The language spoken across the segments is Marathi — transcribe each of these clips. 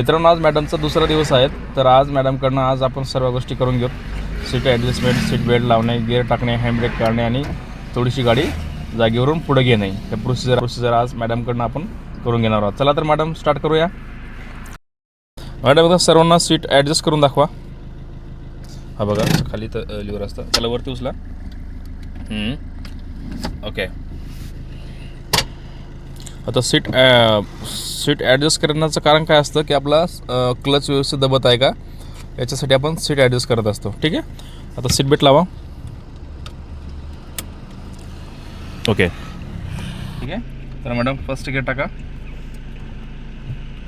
मित्रांनो आज मॅडमचा दुसरा दिवस आहे तर आज मॅडमकडनं आज आपण सर्व गोष्टी करून घेऊ. सीट ॲडजस्टमेंट सीट बेल्ट लावणे गिअर टाकणे हँडब्रेक काढणे आणि थोडीशी गाडी जागेवरून पुढे घेणे. त्या प्रोसिजर प्रोसिजर आज मॅडमकडनं आपण करून घेणार आहोत. चला तर मॅडम स्टार्ट करूया. मॅडम बघा सर्वांना सीट ॲडजस्ट करून दाखवा. हा बघा खाली तर लिव्हर असतं. त्याला वरती उचला. ओके आता सीट सीट ॲडजस्ट करण्याचं कारण काय असतं की आपला क्लच व्यवस्थित दबत आहे का? याच्यासाठी आपण सीट ॲडजस्ट करत असतो. ठीक आहे? आता सीट बेल्ट लावा. ओके. ठीक आहे? तर मॅडम फर्स्ट गिअर टाका.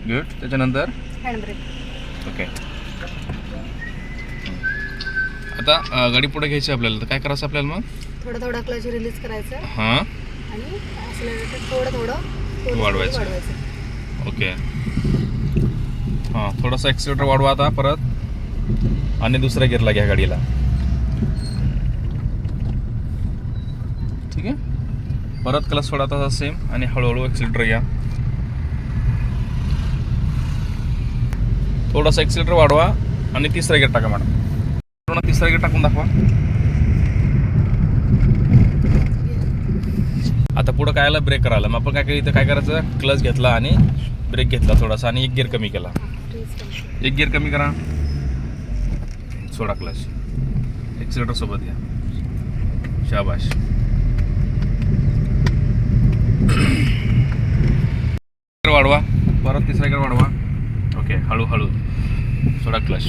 गुड त्याच्यानंतर? Handbrake okay. आता गाडी पुढे घ्यायची आपल्याला. तर काय करायचं आपल्याला मग? थोडं थोडं क्लच रिलीज करायचं. हां. आणि थोडं थोडं वाढवायचं. ओके. हां थोडंसं ॲक्सिलेटर वाढवा आता परत. आणि दुसऱ्या गिअरला घ्या गाडीला. ठीक आहे? परत क्लच सोडा तसा सेम आणि हळूहळू ॲक्सिलेटर घ्या थोडासा ॲक्सिलेटर वाढवा आणि तिसरा गिअर टाका मॅडम पूर्ण तिसरा गिअर टाकून दाखवा. आता पुढं काय आलं ब्रेक करायला? मग आपण काय काय इथं काय करायचं? क्लच घेतला आणि ब्रेक घेतला थोडासा आणि एक गिअर कमी केला. एक गिअर कमी करा. सोडा क्लच एक्सिलेटर सोबत घ्या. शाबाश वाढवा. परत तिसरा गिअर वाढवा. ओके हळूहळू. सोडा क्लच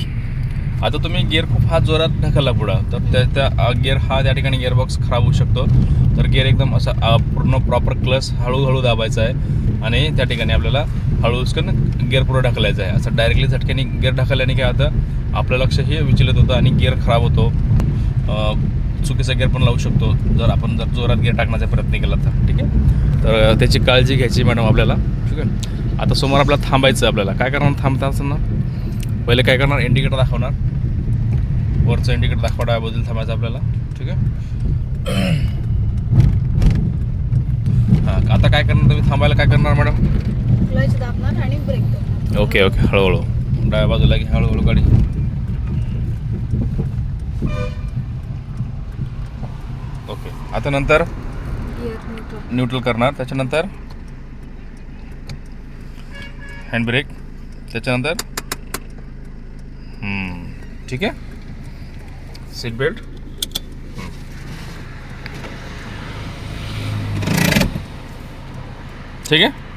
आता तुम्ही गिअर खूप हात जोरात ढकलला पुढं. तर त्या त्या गिअर हा त्या ठिकाणी गिअरबॉक्स खराब होऊ शकतो. तर गिअर एकदम असा पूर्ण प्रॉपर क्लच हळूहळू दाबायचा आहे. आणि त्या ठिकाणी आपल्याला हळू गिअर पुढं ढकलायचं आहे. असं डायरेक्टली झटक्याने गिअर ढकलल्याने काय होतं? आपलं लक्ष हे विचलित होतं आणि गिअर खराब होतो. चुकीचा गिअर पण लावू शकतो. जर आपण जर जोरात गिअर टाकण्याचा प्रयत्न केला तर ठीक आहे? तर त्याची काळजी घ्यायची मॅडम आपल्याला. ठीक आहे. आता समोर आपल्याला थांबायचं आहे आपल्याला. काय करणार? थांबता असताना पहिले काय करणार? इंडिकेटर दाखवणार. वरचं इंडिकेटर दाखवा डाव्या बाजूला थांबायचं आपल्याला. ठीक आहे. हां आता काय करणार? तुम्ही थांबायला काय करणार मॅडम? क्लच दाबणार आणि ब्रेक दाबणार ओके ओके हळूहळू. डाव्या बाजूला घे हळूहळू गाडी. ओके आता नंतर न्यूट्रल न्यूट्रल करणार. त्याच्यानंतर हँडब्रेक त्याच्यानंतर हम्म, ठीक आहे? सीट बेल्ट ठीक आहे?